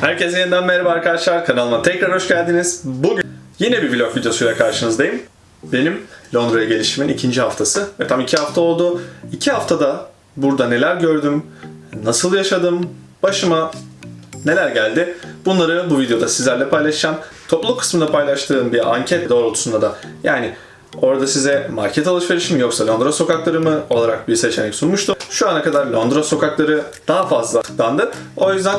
Herkese yeniden merhaba arkadaşlar. Kanalıma tekrar hoş geldiniz. Bugün yine bir vlog videosuyla karşınızdayım. Benim Londra'ya gelişimin ikinci haftası. Ve tam iki hafta oldu. İki haftada burada neler gördüm, nasıl yaşadım, başıma neler geldi bunları bu videoda sizlerle paylaşacağım. Topluluk kısmında paylaştığım bir anket doğrultusunda da yani orada size market alışverişi mi yoksa Londra sokakları mı olarak bir seçenek sunmuştum. Şu ana kadar Londra sokakları daha fazla tıklandı. O yüzden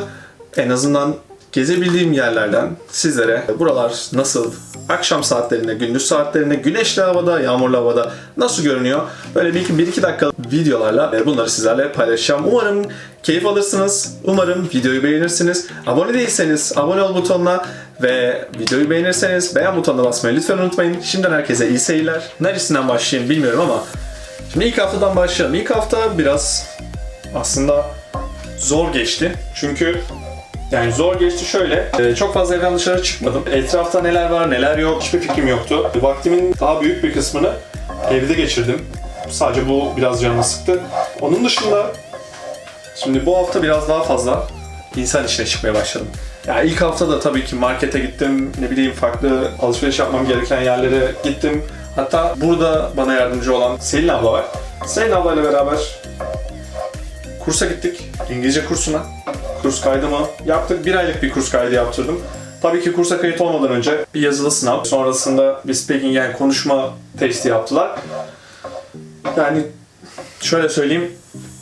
en azından gezebildiğim yerlerden sizlere buralar nasıl akşam saatlerinde, gündüz saatlerinde, güneşli havada, yağmurlu havada nasıl görünüyor? Böyle bir bir iki dakika videolarla bunları sizlerle paylaşacağım. Umarım keyif alırsınız. Umarım videoyu beğenirsiniz. Abone değilseniz abone ol butonuna ve videoyu beğenirseniz beğen butonuna basmayı lütfen unutmayın. Şimdiden herkese iyi seyirler. Neresinden başlayayım bilmiyorum ama şimdi ilk haftadan başlayalım. İlk hafta biraz aslında zor geçti. Çünkü yani zor geçti şöyle. e, Çok fazla evden dışarı çıkmadım. Etrafta neler var neler yok hiçbir fikrim yoktu. Vaktimin daha büyük bir kısmını evde geçirdim. Sadece bu biraz canımı sıktı. Onun dışında şimdi bu hafta biraz daha fazla insan içine çıkmaya başladım. Yani ilk hafta da tabii ki markete gittim, ne bileyim farklı alışveriş yapmam gereken yerlere gittim. Hatta burada bana yardımcı olan Selin abla var. Selin ablayla beraber kursa gittik. İngilizce kursuna. Kurs kaydımı yaptık. Bir aylık bir kurs kaydı yaptırdım. Tabii ki kursa kayıt olmadan önce bir yazılı sınav. Sonrasında bir speaking yani konuşma testi yaptılar. Yani şöyle söyleyeyim.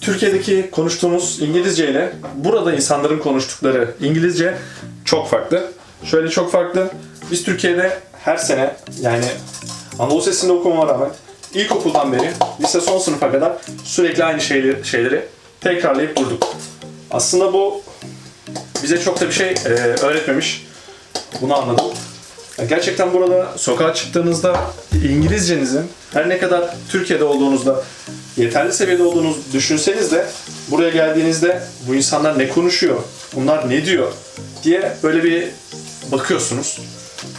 Türkiye'deki konuştuğumuz İngilizce ile burada insanların konuştukları İngilizce çok farklı. Şöyle çok farklı. Biz Türkiye'de her sene yani Anadolu Sesi'nde okumama rağmen ilkokuldan beri lise son sınıfa kadar sürekli aynı şeyleri, şeyleri tekrarlayıp durduk. Aslında bu bize çok da bir şey e, öğretmemiş. Bunu anladım. Gerçekten burada sokağa çıktığınızda İngilizcenizin her ne kadar Türkiye'de olduğunuzda yeterli seviyede olduğunuzu düşünseniz de buraya geldiğinizde bu insanlar ne konuşuyor, bunlar ne diyor diye böyle bir bakıyorsunuz.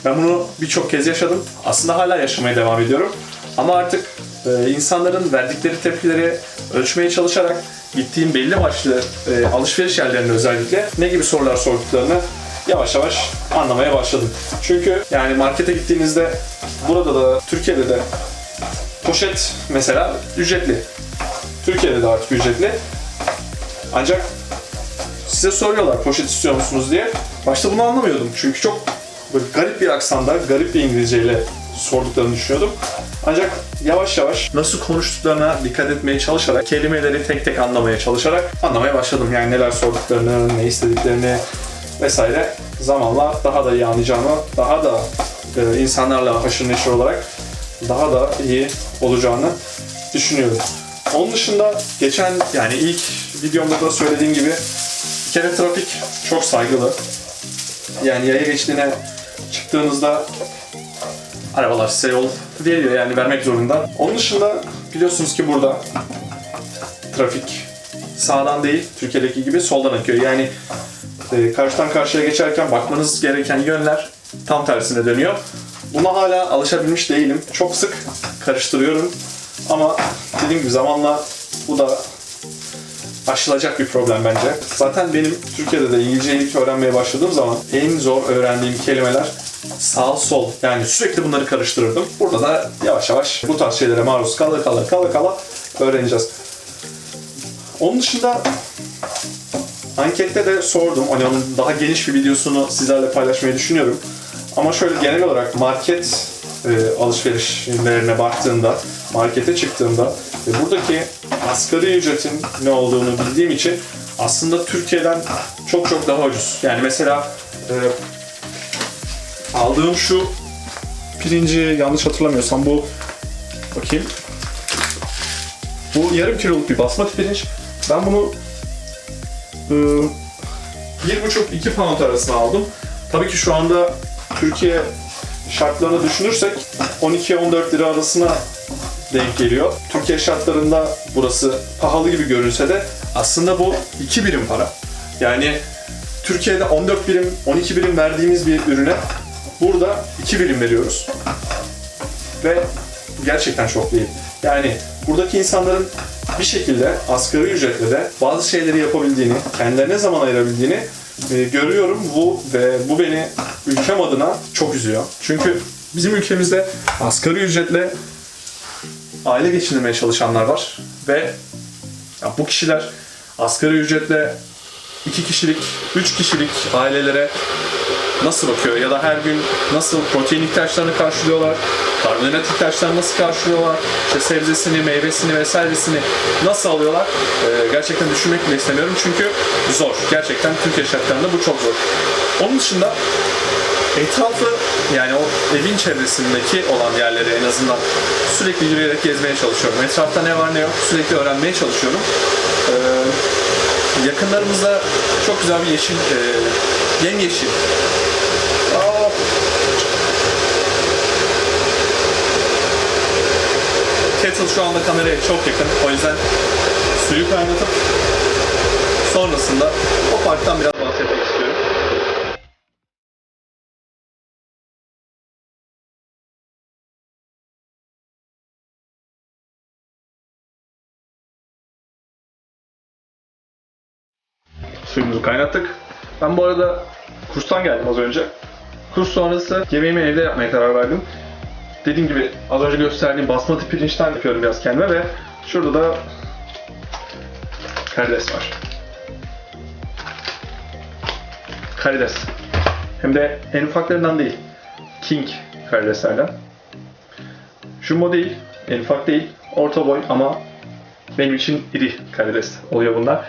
Ben bunu birçok kez yaşadım. Aslında hala yaşamaya devam ediyorum. Ama artık e, insanların verdikleri tepkileri ölçmeye çalışarak gittiğim belli başlı e, alışveriş yerlerinde özellikle ne gibi sorular sorduklarını yavaş yavaş anlamaya başladım. Çünkü yani markete gittiğinizde burada da Türkiye'de de poşet mesela ücretli. Türkiye'de de artık ücretli. Ancak size soruyorlar poşet istiyor musunuz diye. Başta bunu anlamıyordum. Çünkü çok böyle garip bir aksanda, garip bir İngilizceyle sorduklarını düşünüyordum. Ancak yavaş yavaş nasıl konuştuklarına dikkat etmeye çalışarak, kelimeleri tek tek anlamaya çalışarak anlamaya başladım. Yani neler sorduklarını, ne istediklerini vesaire zamanla daha da iyi anlayacağımı, daha da e, insanlarla haşır neşir olarak daha da iyi olacağını düşünüyorum. Onun dışında geçen yani ilk videomda da söylediğim gibi bir kere trafik çok saygılı. Yani yaya geçtiğine çıktığınızda arabalar size yol veriyor yani vermek zorunda. Onun dışında biliyorsunuz ki burada trafik sağdan değil Türkiye'deki gibi soldan akıyor. Yani e, karşıdan karşıya geçerken bakmanız gereken yönler tam tersine dönüyor. Buna hala alışabilmiş değilim. Çok sık karıştırıyorum. Ama dediğim gibi zamanla bu da aşılacak bir problem bence. Zaten benim Türkiye'de de İngilizceyi ilk öğrenmeye başladığım zaman en zor öğrendiğim kelimeler sağ sol. Yani sürekli bunları karıştırırdım. Burada da yavaş yavaş bu tarz şeylere maruz kala kala kala kala öğreneceğiz. Onun dışında ankette de sordum. Hani onun daha geniş bir videosunu sizlerle paylaşmayı düşünüyorum. Ama şöyle genel olarak market e, alışverişlerine baktığımda, markete çıktığımda ve buradaki asgari ücretin ne olduğunu bildiğim için aslında Türkiye'den çok çok daha ucuz. Yani mesela e, aldığım şu pirinci yanlış hatırlamıyorsam bu bakayım. Bu yarım kiloluk bir basmati pirinç. Ben bunu e, bir buçuk iki pound arasına aldım. Tabii ki şu anda Türkiye şartlarını düşünürsek 12-14 lira arasına denk geliyor. Türkiye şartlarında burası pahalı gibi görünse de aslında bu 2 birim para. Yani Türkiye'de 14 birim, 12 birim verdiğimiz bir ürüne burada 2 birim veriyoruz. Ve gerçekten çok değil. Yani buradaki insanların bir şekilde asgari ücretle de bazı şeyleri yapabildiğini, kendilerine zaman ayırabildiğini e, görüyorum bu ve bu beni ülkem adına çok üzüyor. Çünkü bizim ülkemizde asgari ücretle aile geçindirmeye çalışanlar var ve ya bu kişiler asgari ücretle iki kişilik, üç kişilik ailelere nasıl bakıyor ya da her gün nasıl protein ihtiyaçlarını karşılıyorlar, karbonhidrat ihtiyaçlarını nasıl karşılıyorlar, işte sebzesini, meyvesini vesairesini nasıl alıyorlar Ee, gerçekten düşünmek bile istemiyorum çünkü zor. Gerçekten Türkiye şartlarında bu çok zor. Onun dışında etrafı yani o evin çevresindeki olan yerleri en azından sürekli yürüyerek gezmeye çalışıyorum. Etrafta ne var ne yok sürekli öğrenmeye çalışıyorum. Ee, yakınlarımızda çok güzel bir yeşil, e, yemyeşil. Şu anda kameraya çok yakın. O yüzden suyu kaynatıp sonrasında o parktan biraz bahsetmek istiyorum. Suyumuzu kaynattık. Ben bu arada kurstan geldim az önce. Kurs sonrası yemeğimi evde yapmaya karar verdim. Dediğim gibi az önce gösterdiğim basmati pirinçten yapıyorum biraz kendime ve şurada da karides var. Karides. Hem de en ufaklarından değil. King karideslerden. Jumbo değil, en ufak değil, orta boy ama benim için iri karides oluyor bunlar.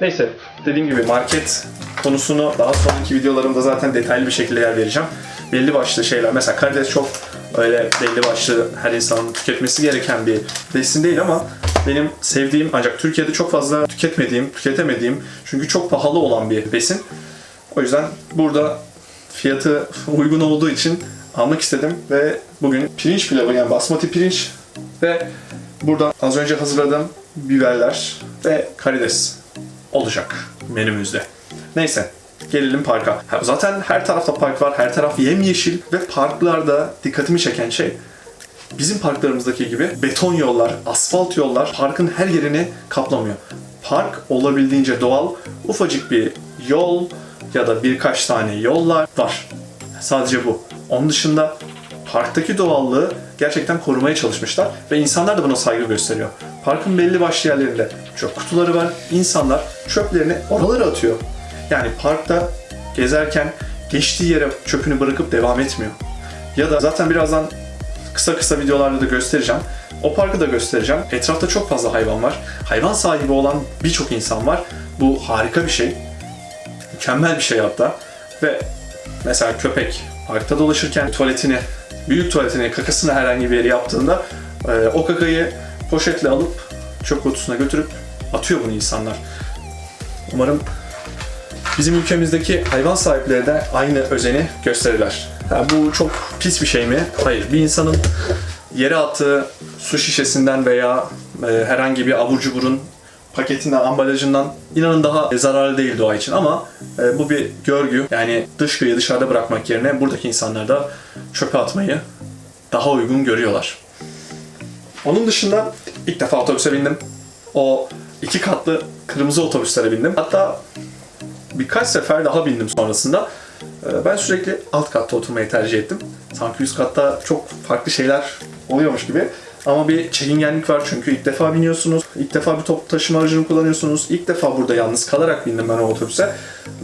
Neyse dediğim gibi market konusunu daha sonraki videolarımda zaten detaylı bir şekilde yer vereceğim. Belli başlı şeyler mesela karides çok öyle belli başlı her insanın tüketmesi gereken bir besin değil ama benim sevdiğim ancak Türkiye'de çok fazla tüketmediğim, tüketemediğim çünkü çok pahalı olan bir besin. O yüzden burada fiyatı uygun olduğu için almak istedim ve bugün pirinç pilavı yani basmati pirinç ve burada az önce hazırladığım biberler ve karides olacak menümüzde. Neyse gelelim parka. Zaten her tarafta park var, her taraf yemyeşil ve parklarda dikkatimi çeken şey bizim parklarımızdaki gibi beton yollar, asfalt yollar parkın her yerini kaplamıyor. Park olabildiğince doğal, ufacık bir yol ya da birkaç tane yollar var. Sadece bu. Onun dışında parktaki doğallığı gerçekten korumaya çalışmışlar ve insanlar da buna saygı gösteriyor. Parkın belli başlı yerlerinde çöp kutuları var. İnsanlar çöplerini oralara atıyor. Yani parkta gezerken geçtiği yere çöpünü bırakıp devam etmiyor. Ya da zaten birazdan kısa kısa videolarda da göstereceğim. O parkı da göstereceğim. Etrafta çok fazla hayvan var. Hayvan sahibi olan birçok insan var. Bu harika bir şey. Mükemmel bir şey hatta. Ve mesela köpek parkta dolaşırken tuvaletini, büyük tuvaletini, kakasını herhangi bir yere yaptığında e, o kakayı poşetle alıp çöp kutusuna götürüp atıyor bunu insanlar. Umarım bizim ülkemizdeki hayvan sahipleri de aynı özeni gösterirler. Ha, bu çok pis bir şey mi? Hayır. Bir insanın yere attığı su şişesinden veya e, herhangi bir abur cuburun paketinden, ambalajından inanın daha zararlı değil doğa için ama e, bu bir görgü. Yani dışkıyı dışarıda bırakmak yerine buradaki insanlar da çöpe atmayı daha uygun görüyorlar. Onun dışında ilk defa otobüse bindim. O iki katlı kırmızı otobüslere bindim. Hatta birkaç sefer daha bindim sonrasında. Ee, Ben sürekli alt katta oturmayı tercih ettim. Sanki üst katta çok farklı şeyler oluyormuş gibi. Ama bir çekingenlik var çünkü ilk defa biniyorsunuz. ilk defa bir toplu taşıma aracını kullanıyorsunuz. İlk defa burada yalnız kalarak bindim ben o otobüse.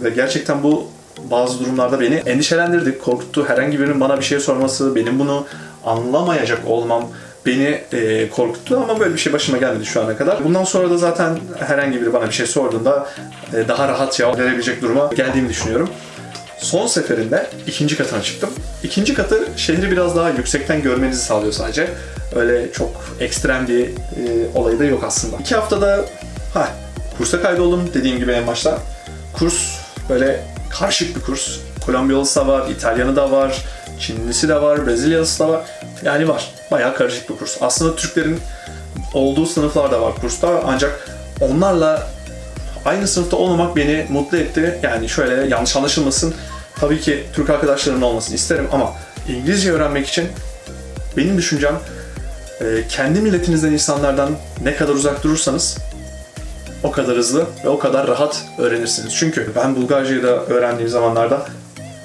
Ve gerçekten bu bazı durumlarda beni endişelendirdi, korkuttu. Herhangi birinin bana bir şey sorması, benim bunu anlamayacak olmam beni e, korkuttu ama böyle bir şey başıma gelmedi şu ana kadar. Bundan sonra da zaten herhangi biri bana bir şey sorduğunda e, daha rahat cevap verebilecek duruma geldiğimi düşünüyorum. Son seferinde ikinci katına çıktım. İkinci katı şehri biraz daha yüksekten görmenizi sağlıyor sadece. Öyle çok ekstrem bir e, olayı da yok aslında. İki haftada ha, kursa kaydoldum dediğim gibi en başta. Kurs böyle karışık bir kurs. Kolombiyalısı da var, İtalyanı da var, Çinlisi de var, Brezilyalısı da var. Yani var. Bayağı karışık bir kurs. Aslında Türklerin olduğu sınıflar da var kursta ancak onlarla aynı sınıfta olmamak beni mutlu etti. Yani şöyle yanlış anlaşılmasın. Tabii ki Türk arkadaşlarımın olmasını isterim ama İngilizce öğrenmek için benim düşüncem e, kendi milletinizden insanlardan ne kadar uzak durursanız o kadar hızlı ve o kadar rahat öğrenirsiniz. Çünkü ben Bulgarcayı da öğrendiğim zamanlarda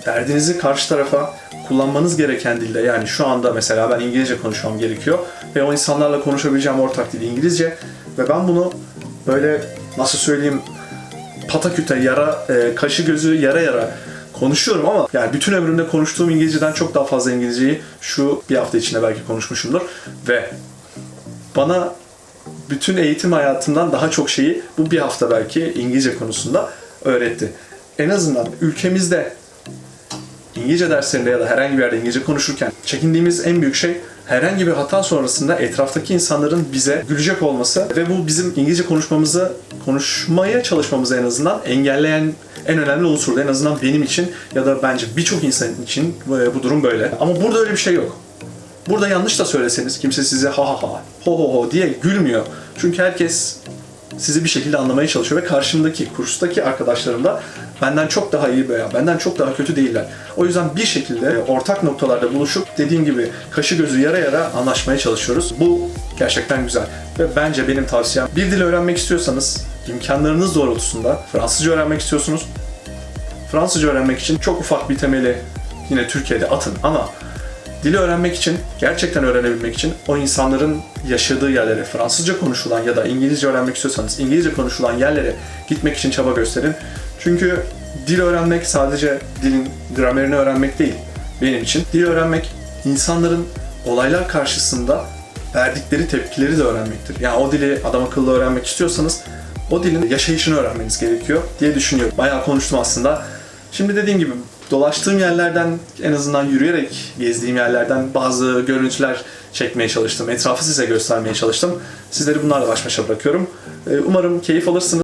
derdinizi karşı tarafa kullanmanız gereken dilde yani şu anda mesela ben İngilizce konuşmam gerekiyor ve o insanlarla konuşabileceğim ortak dil İngilizce ve ben bunu böyle nasıl söyleyeyim pataküte yara, e, kaşı gözü yara yara konuşuyorum ama yani bütün ömrümde konuştuğum İngilizceden çok daha fazla İngilizceyi şu bir hafta içinde belki konuşmuşumdur ve bana bütün eğitim hayatımdan daha çok şeyi bu bir hafta belki İngilizce konusunda öğretti. En azından ülkemizde İngilizce derslerinde ya da herhangi bir yerde İngilizce konuşurken çekindiğimiz en büyük şey herhangi bir hata sonrasında etraftaki insanların bize gülecek olması ve bu bizim İngilizce konuşmamızı, konuşmaya çalışmamızı en azından engelleyen en önemli unsurdu. En azından benim için ya da bence birçok insan için bu, bu durum böyle. Ama burada öyle bir şey yok. Burada yanlış da söyleseniz kimse size ha ha ha, ho ho ho diye gülmüyor. Çünkü herkes sizi bir şekilde anlamaya çalışıyor ve karşımdaki kurstaki arkadaşlarım da benden çok daha iyi veya benden çok daha kötü değiller. O yüzden bir şekilde ortak noktalarda buluşup dediğim gibi kaşı gözü yara yara anlaşmaya çalışıyoruz. Bu gerçekten güzel ve bence benim tavsiyem bir dil öğrenmek istiyorsanız imkanlarınız doğrultusunda Fransızca öğrenmek istiyorsunuz. Fransızca öğrenmek için çok ufak bir temeli yine Türkiye'de atın ama Dili öğrenmek için, gerçekten öğrenebilmek için o insanların yaşadığı yerlere, Fransızca konuşulan ya da İngilizce öğrenmek istiyorsanız İngilizce konuşulan yerlere gitmek için çaba gösterin. Çünkü dil öğrenmek sadece dilin gramerini öğrenmek değil benim için. Dil öğrenmek insanların olaylar karşısında verdikleri tepkileri de öğrenmektir. Yani o dili adam akıllı öğrenmek istiyorsanız o dilin yaşayışını öğrenmeniz gerekiyor diye düşünüyorum. Bayağı konuştum aslında. Şimdi dediğim gibi dolaştığım yerlerden en azından yürüyerek gezdiğim yerlerden bazı görüntüler çekmeye çalıştım. Etrafı size göstermeye çalıştım. Sizleri bunlarla baş başa bırakıyorum. Ee, Umarım keyif alırsınız.